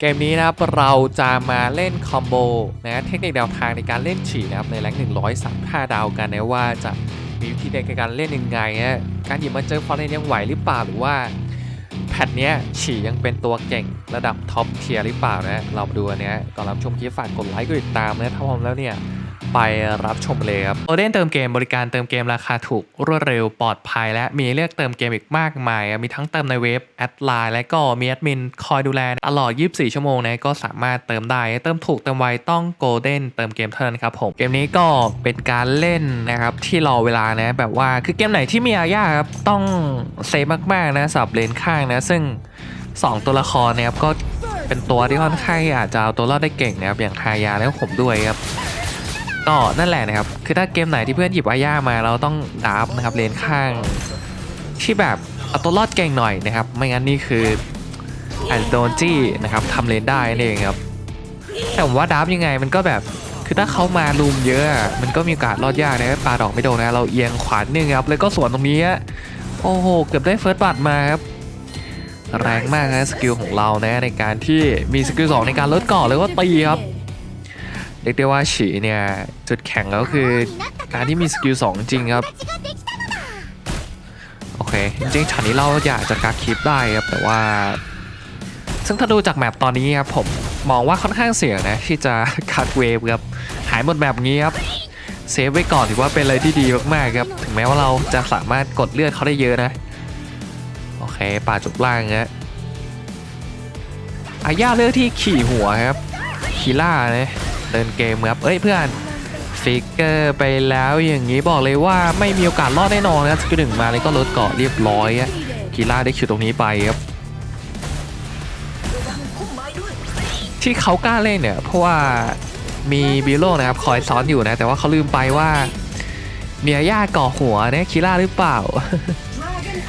เกมนี้นะครับเราจะมาเล่นคอมโบนะเทคนิคแนวทางในการเล่นฉี่นะครับในแรง135 ดาวกันนะว่าจะมีวิธีในการเล่นยังไงนะการหยิบมาเจอฟอนเนยังไหวหรือเปล่าหรือว่าแพทเนี้ยฉี่ยังเป็นตัวเก่งระดับท็อปเทียร์หรือเปล่านะเรามาดูอันเนี้ยก่อนรับชมคลิปฝากกดไลค์กดติดตามนะถ้าพร้อมแล้วเนี่ย ไปรับชมเลยครับโอเดนเติมเกมบริการเติมเกมราคาถูกรวดเร็วปลอดภัย และมีเลือกเติมเกมอีกมากมาย มีทั้งเติมในเว็บแอดไลน์และก็มีแอดมินคอยดูแลตลอด 24 ชั่วโมงนะก็สามารถเติมได้เติมถูกเติมไวต้องโกลเด้นเติมเกมเท่านั้นครับผมเกมนี้ก็เป็นการเล่นนะครับที่รอเวลานะแบบว่าคือเกมไหนที่มีอาญาครับต้องเซฟมากๆนะสับเลนข้างนะซึ่ง 2 ตัวละครนะครับก็เป็นตัวที่ค่อนข้างอาจจะเอาตัวรอดได้เก่งนะครับอย่างฮายาแล้วผมด้วยครับ ก็นั่นแหละนะครับ คือถ้าเกมไหนที่เพื่อนหยิบอาย่ามาเราต้องดับนะครับเลนข้าง ที่แบบเอาตัวรอดเก่งหน่อยนะครับ ไม่งั้นนี่คืออาจจะโดนจี้นะครับทำเลนได้นั่นเองครับ แต่ผมว่าดับยังไงมันก็แบบคือถ้าเขามาลุมเยอะ มันก็มีโอกาสรอดยากนะปลาดอกไม่โดนนะเราเอียงขวานนึงครับแล้วก็สวนตรงนี้อะโอ้โหเกือบได้เฟิร์สบัตมาครับแรงมากนะสกิลของเรานะในการที่มีสกิลสองในการลดเกาะเลยว่าตีครับ เรียกได้ว่าฉีเนี่ยจุดแข็งก็คือการที่มีสกิล2จริงครับโอเคจริงๆช็อตนี้เราอยากจะกักคลิปได้ครับแต่ว่า ซึ่งถ้าดูจากแมปตอนนี้ครับผมมองว่าค่อนข้างเสี่ยงนะที่จะคัดเวฟครับหายหมดแบบนี้ครับเซฟไว้ก่อนถือว่าเป็นอะไรที่ดีมากๆครับถึงแม้ว่าเราจะสามารถกดเลือดเขาได้เยอะนะโอเคป่าจุกล่างนะอาญาเลือกที่ขี่หัวครับคีล่านะ เดินเกมครับเอ้ยเพื่อนฟิกเกอร์ไปแล้วอย่างนี้บอกเลยว่าไม่มีโอกาสรอดแน่นอนนะสกิลหนึ่งมาเลยก็ลดเกาะเรียบร้อยอะคีล่าได้คิวตรงนี้ไปครับที่เขากล้าเล่นเนี่ยเพราะว่ามีบิโลนะครับคอยซ้อนอยู่นะ แต่ว่าเขาลืมไปว่าเมียย่าก่อหัวเนี่ยคีล่าหรือเปล่า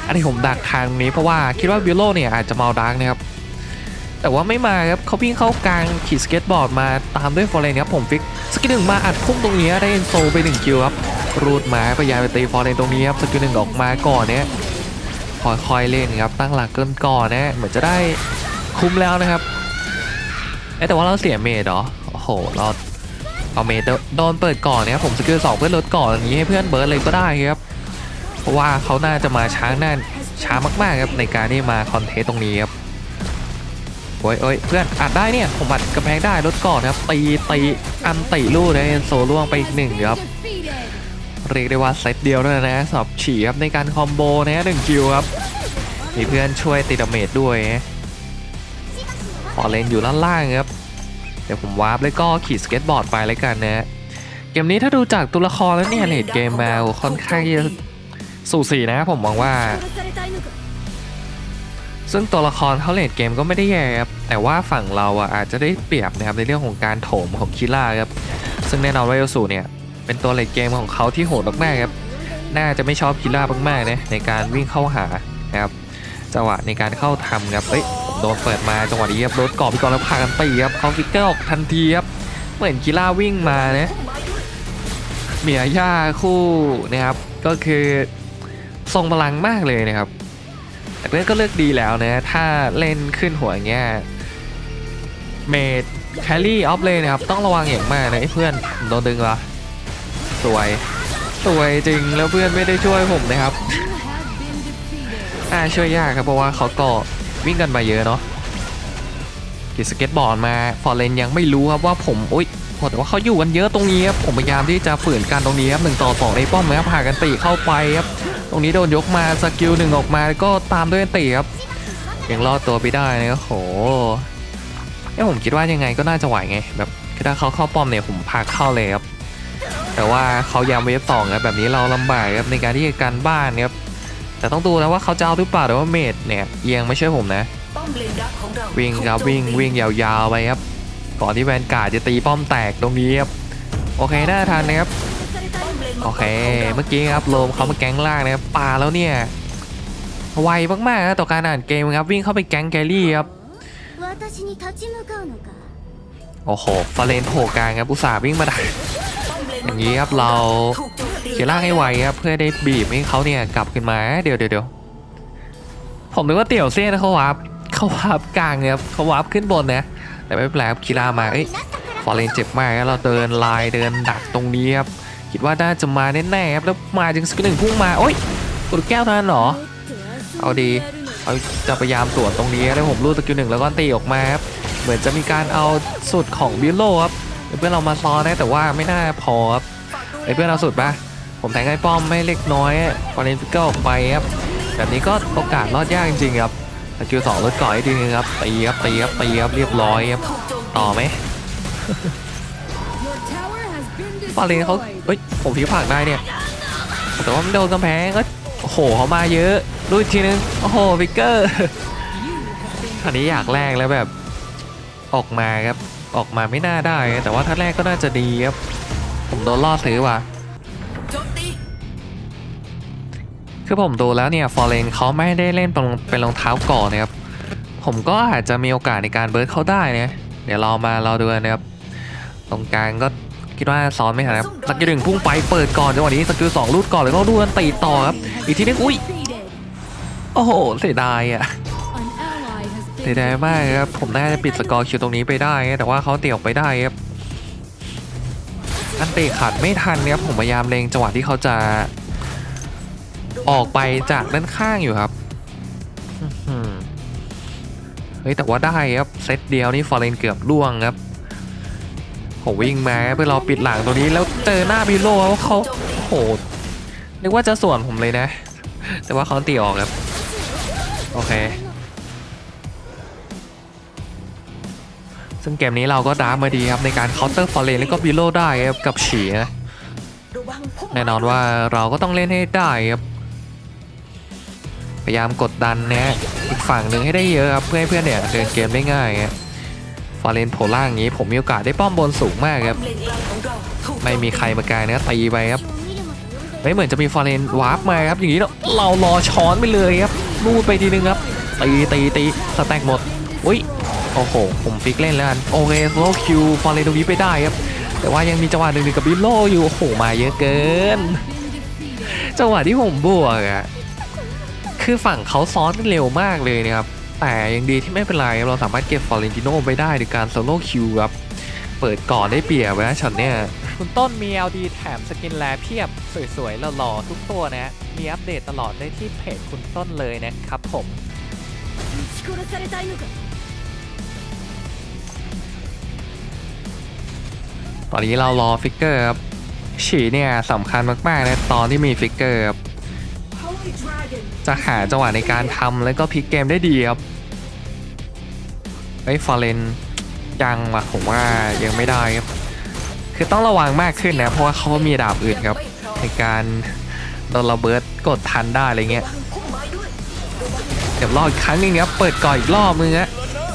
อันนี้ผมดักทางนี้เพราะว่าคิดว่าบิโลเนี่ยอาจจะเมาดักนะครับ แต่ว่าไม่มาครับเขาวิ่งเข้ากลางขี่สเก็ตบอร์ดมาตามด้วยฟอร์เรนครับผมฟิกสกิลหนึ่งมาอัดพุ่งตรงนี้ได้เอนโซไปหนึ่งคิวครับรูดมาพยายามไปตีฟอร์เรนตรงนี้ครับสกิลหนึ่งออกมาก่อนเนี่ยค่อยๆเล่นครับตั้งหลักเกินก่อนนะเหมือนจะได้คุ้มแล้วนะครับเอ๊ะแต่ว่าเราเสียเมดเหรอโอ้โหเราเอาเมดโดนเปิดก่อนเนี่ยผมสกิลสองเพื่อนลดก่อนอย่างนี้ให้เพื่อนเบิร์ดเลยก็ได้ครับเพราะว่าเขาน่าจะมาช้าแน่นช้ามากๆครับในการที่มาคอนเทสตตรงนี้ครับ โอ้ยโอ้ยเพื่อนอัดได้เนี่ย ผมอัดกระแพงได้ลดก่อนครับ ตีตีอันติลูกนะโซล่วงไปอีกหนึ่งครับ เรียกได้ว่าเซตเดียวเท่านั้นนะสำหรับฉีครับในการคอมโบนะหนึ่งคิวครับ มีเพื่อนช่วยติดดาเมจด้วยนะพอเลนอยู่ด้านล่างครับ เดี๋ยวผมวาร์ปแล้วก็ขี่สเก็ตบอร์ดไปแล้วกันนะเกมนี้ถ้าดูจากตัวละครแล้วเนี่ยเลดเกมมาค่อนข้างจะสูสีนะผมมองว่า ซึ่งตัวละครเขาเลดเกมก็ไม่ได้แย่ครับแต่ว่าฝั่งเราอะอาจจะได้เปรียบนะครับในเรื่องของการโถมของคิล่าครับซึ่งแน่นอนว่าโยสุเนี่ยเป็นตัวเลดเกมของเขาที่โหดมากๆครับน่าจะไม่ชอบคิล่ามากๆนะในการวิ่งเข้าหานะครับจังหวะในการเข้าทำครับเอ้ยผมโดนเปิดมาจังหวะนี้ครับรถกรอบไปก่อนแล้วพากันตีครับเขาฟิกเกอร์ออกทันทีครับเหมือนคิล่าวิ่งมานะเมียย่าคู่นะครับก็คือทรงพลังมากเลยนะครับ แต่เพื่อนก็เลือกดีแล้วนะ ถ้าเล่นขึ้นหัวเงี้ยเมดแคลรี่ออฟเลยนะครับ ต้องระวังอย่างมากนะไอ้เพื่อนโดนดึงเหรอสวยสวยจริงแล้วเพื่อนไม่ได้ช่วยผมนะครับอ่าช่วยยากครับเพราะว่าเขาก็วิ่งกันมาเยอะเนาะขี่สเก็ตบอร์ดมาฟอร์เรนยังไม่รู้ครับว่าผมอุ้ยแต่ว่าเขาอยู่กันเยอะตรงนี้ครับผมพยายามที่จะฝืนกันตรงนี้ครับหนึ่งต่อสองในป้อมนะครับพากันตีเข้าไปครับ ตรงนี้โดนยกมาสกิลหนึ่งออกมาก็ตามด้วยตีครับยังรอดตัวไปได้นะโอ้โหเอ้ผมคิดว่ายังไงก็น่าจะไหวไง แบบถ้าเขาเข้าป้อมเนี่ยผมพาเข้าเลยครับแต่ว่าเขายามเวฟสองครับแบบนี้เราลำบากครับในการที่จะกันบ้านครับแต่ต้องดูนะว่าเขาจะเอาหรือเปล่าแต่ว่าเมดเนี่ยเอียงไม่ใช่วยผมนะวิ่งครับวิ่งวิ่งยาวๆไปครับก่อนที่แวนการ์ดจะตีป้อมแตกตรงนี้ครับโอเคน่าทันนะครับ โอเค เมื่อกี้ครับโลมเขามาแก๊งล่างนะครับป่าแล้วเนี่ยไวมากๆนะต่อการอ่านเกมครับวิ่งเข้าไปแก๊งแกลี่ครับโอ้โหฟาเรนโผล่กลางครับอุตส่าห์วิ่งมาดักอย่างนี้ครับเราเขียร่างให้ไวครับเพื่อได้บีบให้เขาเนี่ยกลับขึ้นมาเดี๋ยวเดี๋ยวผมนึกว่าเตี่ยวเส้นะเขาวับเขาวับกลางนี่ครับเขาวับขึ้นบนนะแต่ไม่แปลกคีรามาเอ้ยฟอร์เรนเจ็บมากแล้วเราเดินลายเดินดักตรงนี้ครับ คิดว่าน่าจะมาแน่ๆครับแล้วมาจึงสกิลหนึ่งพุ่งมาโอ้ยกดแก้วเท่านั้นหรอ เอาดีเอาจะพยายามตรวจตรงนี้แล้วผมรูดสกิลหนึ่งแล้วก็ตีออกมาครับเหมือนจะมีการเอาสุดของบิลโลครับเพื่อนเรามาซ้อนนะแต่ว่าไม่น่าพอครับไอ้เพื่อนเราสุดปะผมแทงไอ้ป้อมไม่เล็กน้อยฟอร์เรนฟิกเกอร์ออกไปครับแบบนี้ก็โอกาสรอดยากจริงๆครับสกิลสองลดก่อยทีนึงครับตีครับตีครับตีครับเรียบร้อยครับต่อไหม ฟอร์เรนเขาเฮ้ยผมพิผักได้เนี่ยแต่ว่ามันโดนกำแพงก็โอ้โหเขามาเยอะดูอีกทีนึงโอ้โหฟิกเกอร์อันนี้อยากแรกแล้วแบบออกมาครับออกมาไม่น่าได้ แต่ว่าถ้าแรกก็น่าจะดีครับผมโดนล่อซื้อว่ะคือผมดูแล้วเนี่ยฟอร์เรนเขาไม่ได้เล่นเป็นรองเท้าก่อนนะครับผมก็อาจจะมีโอกาสในการเบิร์ดเขาได้นะเดี๋ยวเรามาเราดูนะครับตรงกลางก็ คิดว่าซ้อนไม่ทันครับสกิลหนึ่งพุ่งไปเปิดก่อนจังหวะนี้สกิลสองรูดก่อนแล้วก็ดูกันตีต่อครับอีกทีนึงอุ้ยโอ้โหเสียดายอะเสียดายมากครับผมน่าจะปิดสกอร์คิวตรงนี้ไปได้แต่ว่าเขาเตี่ยวไปได้ครับอันเตะขาดไม่ทันครับผมพยายามเลงจังหวะที่เขาจะออกไปจากด้านข้างอยู่ครับเฮ้ยแต่ว่าได้ครับเซตเดียวนี่ฟอร์เรนเกือบล่วงครับ ผมวิ่งมาเพื่อรอปิดหลังตรงนี้แล้วเจอหน้าบิโลแล้วเขาโอ้โหนึกว่าจะส่วนผมเลยนะ แต่ว่าเขาตีออกครับ โอเค ซึ่งเกมนี้เราก็ดาร์มาดีครับในการเคาน์เตอร์ฟอร์เรนแล้วก็บิโลได้ครับกับฉีนะแน่นอนว่าเราก็ต้องเล่นให้ได้ครับพยายามกดดันนะอีกฝั่งหนึ่งให้ได้เยอะครับเพื่อให้เพื่อนเนี่ยเดินเกมได้ง่ายครับ ฟอร์เรนโผล่ล่างอย่างนี้ผมมีโอกาสได้ป้อมบนสูงมากครับ ไม่มีใครมากายนะตีไปครับไม่เหมือนจะมีฟอร์เรนวาร์ปมาครับอย่างนี้เรารอช้อนไปเลยครับลูดไปทีนึงครับตีตีตีสแต็กหมดอุ้ยโอ้โหผมฟิกเล่นแล้วกันโอเคโซโลคิวฟอร์เรนตรงนี้ไปได้ครับแต่ว่ายังมีจังหวะหนึ่งกับบิลโลอยู่โอ้โหมาเยอะเกิน จังหวะที่ผมบวกอะคือฝั่งเขาซ้อนเร็วมากเลยนะครับ แต่ยังดีที่ไม่เป็นไรครับเราสามารถเก็บฟอร์เรนติโนไปได้ในการโซโล่คิวครับเปิดก่อนได้เปรียบนะช็อตเนี้ยคุณต้นมี LD แถมสกินแลเพียบ สวยๆหล่อๆทุกตัวนะ มีอัปเดตตลอดได้ที่เพจคุณต้นเลยนะครับผมตอนนี้เรารอฟิกเกอร์ครับฉีเนี่ยสำคัญมากๆนะตอนที่มีฟิกเกอร์ครับ จะหาจังหวะในการทำแล้วก็พลิกเกมได้ดีครับไอ้ฟอร์เรนยังว่ะผมว่ายังไม่ได้ครับ คือต้องระวังมากขึ้นนะ เพราะว่าเขามีดาบอื่นครับ ในการโดนระเบิดกดทันได้อะไรเงี้ยเดี๋ยวรออีกครั้งนึงครับเปิดก่อนอีกรอบนึงฮะ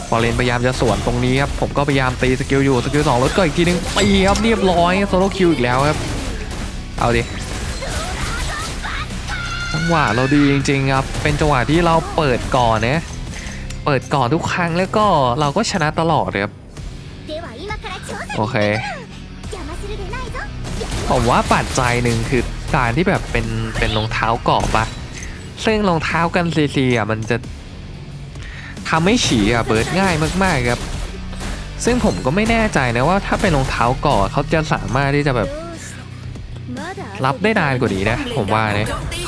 ฟอร์เรนพยายามจะสวนตรงนี้ครับผมก็พยายามตีสกิลอยู่สกิลสองลดก่อนอีกทีนึงตีครับเรียบร้อยโซโลคิวอีกแล้วครับ เอาดิ งหวะเราดีจริง ๆ ครับ เป็นจังหวะที่เราเปิดก่อนนะเปิดก่อนทุกครั้งแล้วก็เราก็ชนะตลอดเลยครับโอเคผมว่าปัจจัยหนึ่งคือการที่แบบเป็นเป็นรองเท้าเกาะปะซึ่งรองเท้ากันซีซีอะมันจะทำให้ฉี่อะเบิร์ดง่ายมากๆครับ ซึ่งผมก็ไม่แน่ใจนะว่าถ้าเป็นรองเท้าเกาะเขาจะสามารถที่จะแบบรับได้นานกว่านี้นะ ผมว่านะถูกโจมตี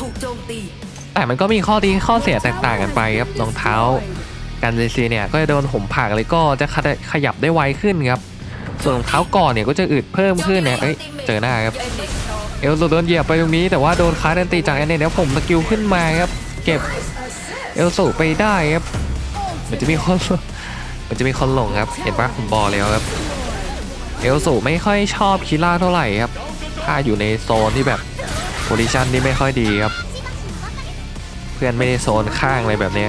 แต่มันก็มีข้อดีข้อเสียแตกต่างกันไปครับรองเท้ากันซีซีเนี่ยก็จะโดนผมผักเลยก็จะขยับได้ไวขึ้นครับ ส่วนรองเท้าก่อนเนี่ยก็จะอึดเพิ่มขึ้นเนี่ยเอ้ยเจอหน้าครับเอลสูโดนเหยียบไปตรงนี้แต่ว่าโดนคาร์ดันตีจากแอนเนตแล้วผมสกิลขึ้นมาครับ เก็บเอลสูไปได้ครับมันจะมีคนมันจะมีคนหลงครับ เห็นปะผมบอกแล้วครับเอลสูไม่ค่อยชอบคิล่าเท่าไหร่ครับ ถ้าอยู่ในโซนที่แบบโพซิชันที่ไม่ค่อยดีครับ เพื่อนไม่ได้โซนข้างอะไรแบบนี้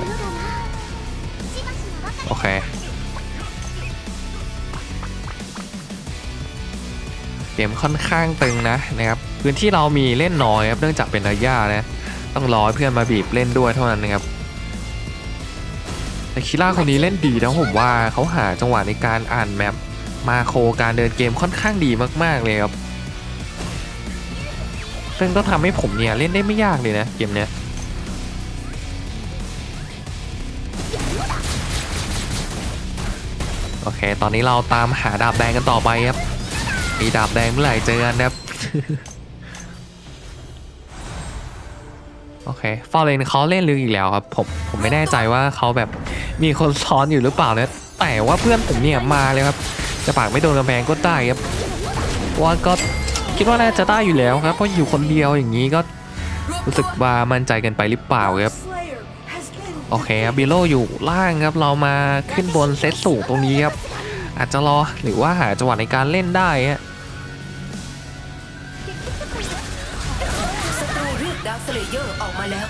โอเคเกมค่อนข้างตึงนะนะครับพื้นที่เรามีเล่นน้อยครับเนื่องจากเป็นระยะนะต้องรอเพื่อนมาบีบเล่นด้วยเท่านั้นนะครับแต่คิล่าคนนี้เล่นดีนะผมว่าเขาหาจังหวะในการอ่านแมปมาโครการเดินเกมค่อนข้างดีมากๆเลยครับซึ่งก็ทำให้ผมเนี่ยเล่นได้ไม่ยากเลยนะเกมเนี้ย โอเค ตอนนี้เราตามหาดาบแดงกันต่อไปครับ มีดาบแดงเมื่อไหร่เจอกันครับ โอเค ฟอร์เรนเขาเล่นลึกอีกแล้วครับ ผม ผมไม่แน่ใจว่าเขาแบบมีคนซ้อนอยู่หรือเปล่านะ แต่ว่าเพื่อนผมเนี่ยมาเลยครับ จะปากไม่โดนกำแพงก็ได้ครับว่าก็คิดว่าน่าจะได้อยู่แล้วครับ เพราะอยู่คนเดียวอย่างนี้ก็รู้สึกว่ามั่นใจกันไปหรือเปล่าครับ โอเคครับบิโลอยู่ล่างครับเรามาขึ้นบนเซตสูงตรงนี้ครับอาจจะรอหรือว่าหาจังหวะในการเล่นได้ฮะเคร์ออกมาแล้ว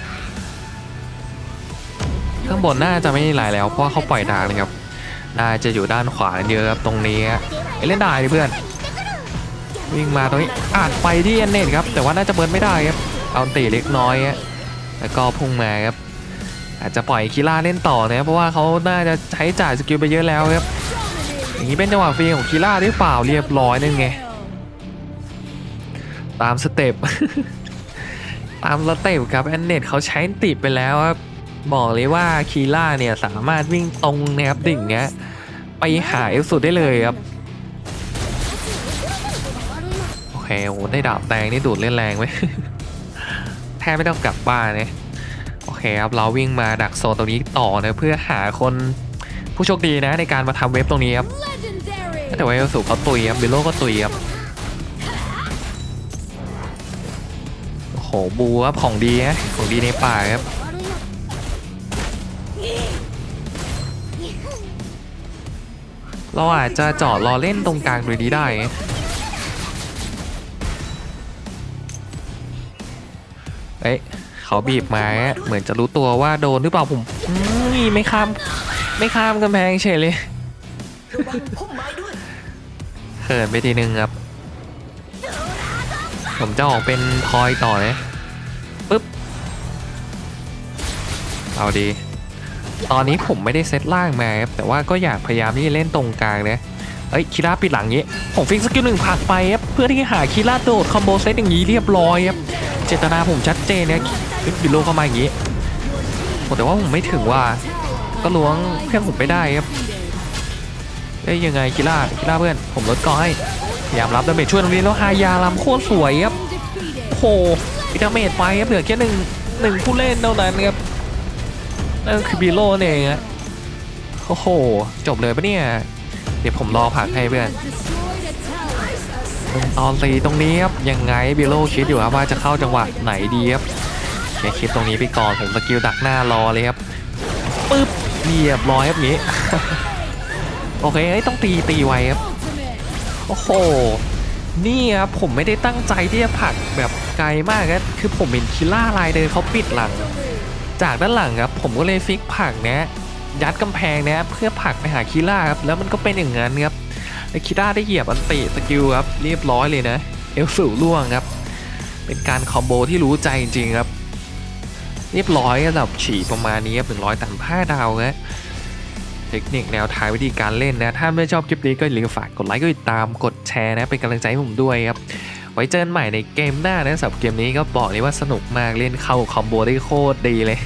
ข้างบนน่าจะไม่มีอะไรแล้วเพราะเขาปล่อยดาร์กเลยครับน่าจะอยู่ด้านขวาเยอะครับตรงนี้เล่นได้เพื่อน วิ่งมาตรงนี้อาจไปที่แอนเนตครับแต่ว่าน่าจะเบิร์นไม่ได้ครับเอาตีเล็กน้อยแล้วก็พุ่งมาครับ อาจจะปล่อยคิล่าเล่นต่อนะเพราะว่าเขาน่าจะใช้จ่ายสกิลไปเยอะแล้วครับอย่างนี้เป็นจังหวะฟรีของคิล่าหรือเปล่าเรียบร้อยนั่นไงตามสเต็ปตามสเต็ปครับแอนเนตเขาใช้ติดไปแล้วครับบอกเลยว่าคีล่าเนี่ยสามารถวิ่งตรงนะครับดิ่งเนี้ยไปหาเอลสุดได้เลยครับโอเคโอ้ได้ดาบแดงนี่ดูดเล่นแรงไว้แทบไม่ต้องกลับบ้านเนี่ย เคครับเราวิ่งมาดักโซนตรงนี้ต่อนะเพื่อหาคนผู้โชคดีนะในการมาทำเว็บตรงนี้ครับแต่ว่าเอลสุเขาตุยครับบิโลก็ตุยครับโอ้โหบูครับของดีนะของดีในป่าครับเราอาจจะจอดรอเล่นตรงกลางดูดีได้ไงเอ้ย เขาบีบมาเหมือนจะรู้ตัวว่าโดนหรือเปล่าผมไม่ข้าม ไม่ข้ามกำแพงเฉยเลยเขินไปทีนึงครับ ผมจะออกเป็นทอยต่อเนะปึ๊บ เอาดี ตอนนี้ผมไม่ได้เซตล่างมาครับแต่ว่าก็อยากพยายามที่จะเล่นตรงกลางนะเอ้ยคีราปิดหลังนี้ ผมฟิกสกิลหนึ่งผักไปครับเพื่อที่จะหาคีราโดดคอมโบเซตอย่างนี้เรียบร้อยครับเจตนาผมชัดเจนนะ ฟิกบิโลเข้ามาอย่างนี้โอแต่ว่าผมไม่ถึงว่า ก็ล้วงเพื่อนผมไปได้ครับเอ้ยยังไงคีราคีราเพื่อน ผมลดก้อยพยายามรับดาเมจช่วยตรงนี้แล้วฮายาลำโคตรสวยครับโอ้โหดาเมจไปครับเหลือแค่หนึ่งหนึ่งผู้เล่นเท่านั้นครับนั่นคือบีโลนี่เองอะโอ้โห จบเลยปะเนี่ย เดี๋ยวผมรอผักให้เพื่อนตอนตีตรงนี้ครับยังไงบีโลคิดอยู่ครับว่าจะเข้าจังหวะไหนดีครับ แค่คิดตรงนี้ไปก่อนผมสกิลดักหน้ารอเลยครับปึ๊บเรียบร้อยครับนี้ โอเคเอ้ยต้องตีตีไวครับ โอ้โห นี่ครับผมไม่ได้ตั้งใจที่จะผลักแบบไกลมากครับคือผมเห็นคิล่าลายเดินเขาปิดหลัง จากด้านหลังครับผมก็เลยฟิกผักเนี้ยยัดกำแพงเนี้ยเพื่อผักไปหาคิล่าครับแล้วมันก็เป็นอย่างนั้นครับคิล่าได้เหยียบอันติสกิลครับเรียบร้อยเลยนะเอลสูล่วงครับ เป็นการคอมโบที่รู้ใจจริงๆครับ เรียบร้อยระดับฉี่ประมาณนี้ครับหนึ่งร้อยตันผ้าดาวนะเทคนิคแนวทางวิธีการเล่นนะ ถ้าไม่ชอบคลิปนี้ก็อย่าลืมฝากกดไลค์กดติดตามกดแชร์นะ เป็นกำลังใจให้ผมด้วยครับ ไว้เจอกันใหม่ในเกมหน้านะสำหรับเกมนี้ก็บอกเลยว่าสนุกมากเล่นเข้าคอมโบได้โคตรดีเลย